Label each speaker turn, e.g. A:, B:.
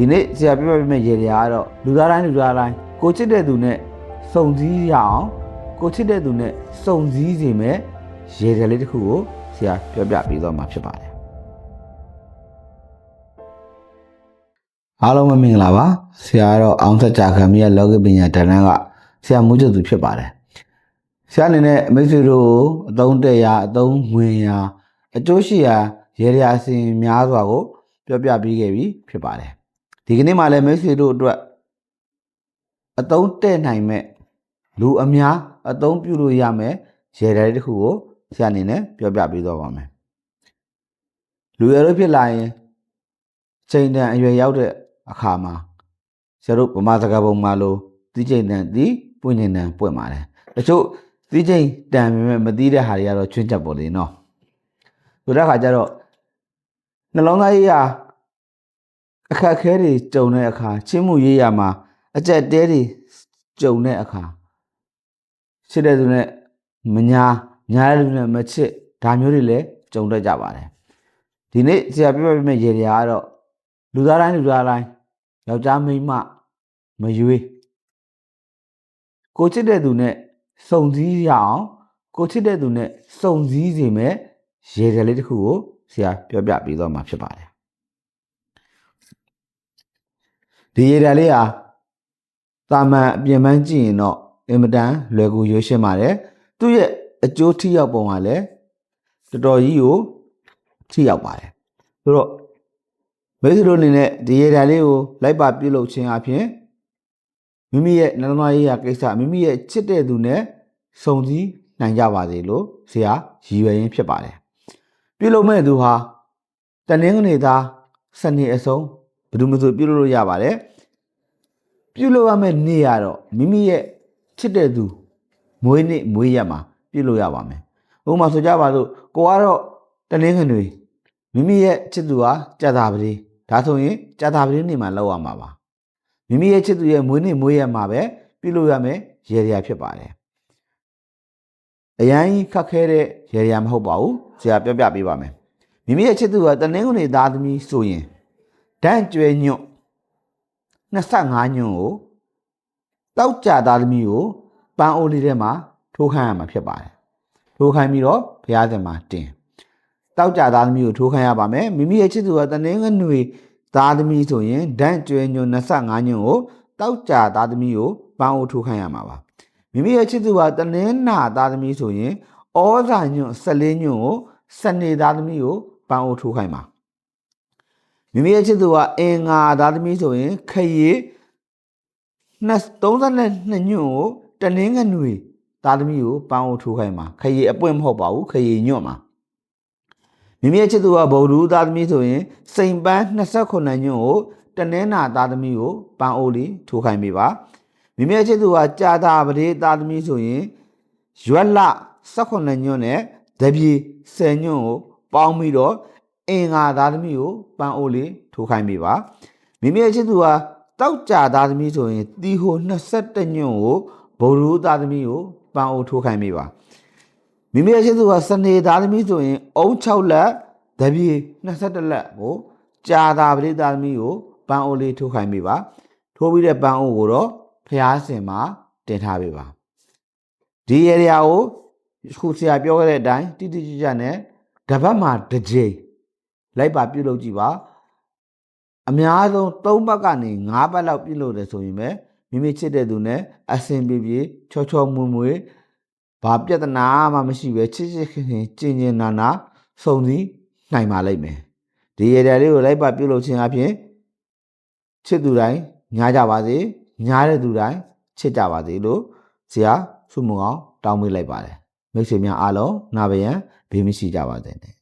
A: ဒီနေ့ဆရာပြပြပြမဲ့ရေတွေကတော့လူသားတိုင်းလူသားတိုင်းကိုချစ်တဲ့သူနဲ့စုံစည်းရအောင်ကိုချစ်တဲ့သူနဲ့စုံစည်းစေမဲ့ရေတွေလေးတစ်ခုကိုဆရာပြောပြပေးသွားမှာဖြစ်ပါတယ်အားလုံးပဲမင်္ဂလာပါဆရာကတော့အောင်သက်ကြခံမြရဲ့လောကပညာတန်းတန်းကဆရာမူးကျသူဖြစ်ပါတယ်ဆရာအနေနဲ့မိတ်ဆွေတို့ကိုအသုံးတရအသုံးဝင်ရာအကျိုးရှိရာရေရာအစဉ်များစွာကို ပြောပြပေးခဲ့ပြီဖြစ်ပါတယ် ဒီကနေ့မှလည်းမိတ်ဆွေတို့အတွက်အသုံးတဲ့နိုင်မဲ့လူအများအသုံးပြုလို့ရမယ်ရေဓာတ်တစ်ခုကိုဆရာအနေနဲ့ပြောပြပေးသွားပါမယ်လူရတို့ဖြစ်လာရင်ချိန်တန်အရွယ်ရောက်တဲ့အခါမှာဆရာတို့ဗမာစကားပုံမှာလို့တီးချိန်တန်တီးပွင့်ချိန်တန်ပွင့်ပါတယ်တချို့တီးချိန်တန်ပေမဲ့မတီးတဲ့ဟာတွေကတော့ချွင်းချက်ပေါ်လေနော်ဆိုတဲ့အခါကျတော့နှလုံးသားရေးရာ အခက်အခဲတွေကြုံတဲ့အခါချင်းမှုရေးရာမှာအကြက်တဲတွေကြုံတဲ့အခါချစ်တဲ့သူနဲ့မညာညာတဲ့သူနဲ့မချစ်ဒါမျိုးတွေလည်းကြုံတတ်ကြပါတယ်ဒီနေ့ဆရာပြပြပြမဲ့ရေတွေကတော့လူသားတိုင်းလူသားတိုင်းယောက်ျားမိန်းမမရွေးကိုချစ်တဲ့သူနဲ့စုံစည်းရအောင်ကိုချစ်တဲ့သူနဲ့စုံစည်းစေမဲ့ရေတယ်လေးတစ်ခုကိုဆရာပြောပြပေးသွားမှာဖြစ်ပါတယ် ဒီရေတယ်လေးဟာတာမန်အပြင်ပန်းကြည့်ရင်တော့အင်မတန်လွယ်ကူရွှေရှင်းပါတယ်သူ့ရဲ့အကျိုးထိရောက်ပုံကလည်းတော်တော်ကြီးကိုထိရောက်ပါတယ်ဆိုတော့မိတ်ဆွေတို့အနေနဲ့ဒီရေတယ်လေးကိုလိုက်ပါပြုလုပ်ခြင်းအပြင်မိမိရဲ့နှလုံးသားရေးရာကိစ္စမိမိရဲ့ချစ်တဲ့သူနဲ့စုံစည်းနိုင်ကြပါစေလို့ဆရာရည်ရွယ်ရင်းဖြစ်ပါတယ်ပြုလုပ်မဲ့သူဟာတနင်္ဂနွေသားစနေအစုံ ဘယ်သူမှဆိုပြုလုပ်လို့ရပါတယ်ပြုလုပ်ရမယ့်နေ့ကတော့မိမိရဲ့ချစ်တဲ့သူမွေးနေ့မွေးရက်မှာပြုလုပ်ရပါမယ်ဥပမာဆိုကြပါစို့ကိုကတော့တနင်္ဂနွေမိမိရဲ့ချစ်သူဟာကြာတာပတိဒါဆိုရင်ကြာတာပတိနေ့မှာလောက်ရမှာပါမိမိရဲ့ချစ်သူရဲ့မွေးနေ့မွေးရက်မှာပဲပြုလုပ်ရမယ်ရေရာဖြစ်ပါတယ်အရန်ကြီးခက်ခဲတဲ့ရေရာမဟုတ်ပါဘူးဆရာပြောပြပေးပါမယ်မိမိရဲ့ချစ်သူကတနင်္ဂနွေသားသမီးဆိုရင် ဒန့်ကျွဲညွတ်25ညွန့်ကိုတောက်ကြသားသမီးကိုပန်းအိုးလေးထဲမှာထိုးခိုင်းရမှာဖြစ်ပါတယ်ထိုးခိုင်းပြီးတော့ဘုရားသခင်မှာတင်တောက်ကြသားသမီးကိုထိုးခိုင်းရပါမယ်မိမိရဲ့ချစ်သူကတနင်္ဂနွေသားသမီးဆိုရင်ဒန့်ကျွဲညွတ်25ညွန့်ကိုတောက်ကြသားသမီးကိုပန်းအိုးထိုးခိုင်းရမှာပါမိမိရဲ့ချစ်သူကတနင်္နာသားသမီးဆိုရင်ဩဇာညွန့်14ညွန့်ကိုစနေသားသမီးကိုပန်းအိုးထိုးခိုင်းပါ မိမိရဲ့ချစ်သူကအင်္ဂါသားသမီးဆိုရင်ခရီး32ညွန့်ကိုတနင်္ဂနွေသားသမီးကိုပန်းအိုးထိုးခိုင်းပါခရီးအပွင့်မဟုတ်ပါဘူးခရီးညွန့်ပါမိမိရဲ့ချစ်သူကဗုဒ္ဓသားသမီးဆိုရင်စိန်ပန်း29ညွန့်ကိုတနင်္နာသားသမီးကိုပန်းအိုးလေးထိုးခိုင်းပေးပါမိမိရဲ့ချစ်သူကကြာတာပတိသားသမီးဆိုရင်ရွက်လ18ညွန့်နဲ့တပြေ10ညွန့်ကိုပေါင်းပြီးတော့ အင်္ဂါသားသမီးကိုပန်းအိုးလေးထိုးခိုင်းပေးပါမိမိရဲ့ချစ်သူကတောက်ကြသားသမီးဆိုရင်တီဟို22ညွန့်ကိုဗုဒ္ဓသားသမီးကိုပန်းအိုးထိုးခိုင်းပေးပါမိမိရဲ့ချစ်သူကစနေသားသမီးဆိုရင်အုံး6လက်တပြေ22လက်ကိုကြာတာပရိသားသမီးကိုပန်းအိုးလေးထိုးခိုင်းပေးပါထိုးပြီးတဲ့ပန်းအိုးကိုတော့ဖျားစင်မှာတင်ထားပေးပါဒီ area ကိုခုဆရာပြောခဲ့တဲ့အတိုင်းတိတိကျကျနဲ့တပတ်မှာတစ်ကြိမ် လိုက်ပါပြုတ်လုပ်ကြည့်ပါအများဆုံး၃ဘက်ကနေ၅ဘက်လောက်ပြုတ်လုပ်တယ်ဆိုရင်ပဲမိမိချစ်တဲ့သူနဲ့အဆင်ပြေပြေချောချောမွေ့မွေ့ဘာပြဿနာမှမရှိပဲချစ်ချစ်ခင်ခင်ကျင်ကျင်နာနာစုံစည်းနိုင်ပါလိမ့်မယ်ဒီရတဲ့လေးကိုလိုက်ပါပြုတ်လုပ်ခြင်းအပြင်ချစ်သူတိုင်းညားကြပါစေညားတဲ့သူတိုင်းချစ်ကြပါစေလို့ဆရာဆုမွန်အောင်တောင်းပေးလိုက်ပါတယ်မိတ်ဆွေများအားလုံးနာပါယံဘေးမရှိကြပါစေနဲ့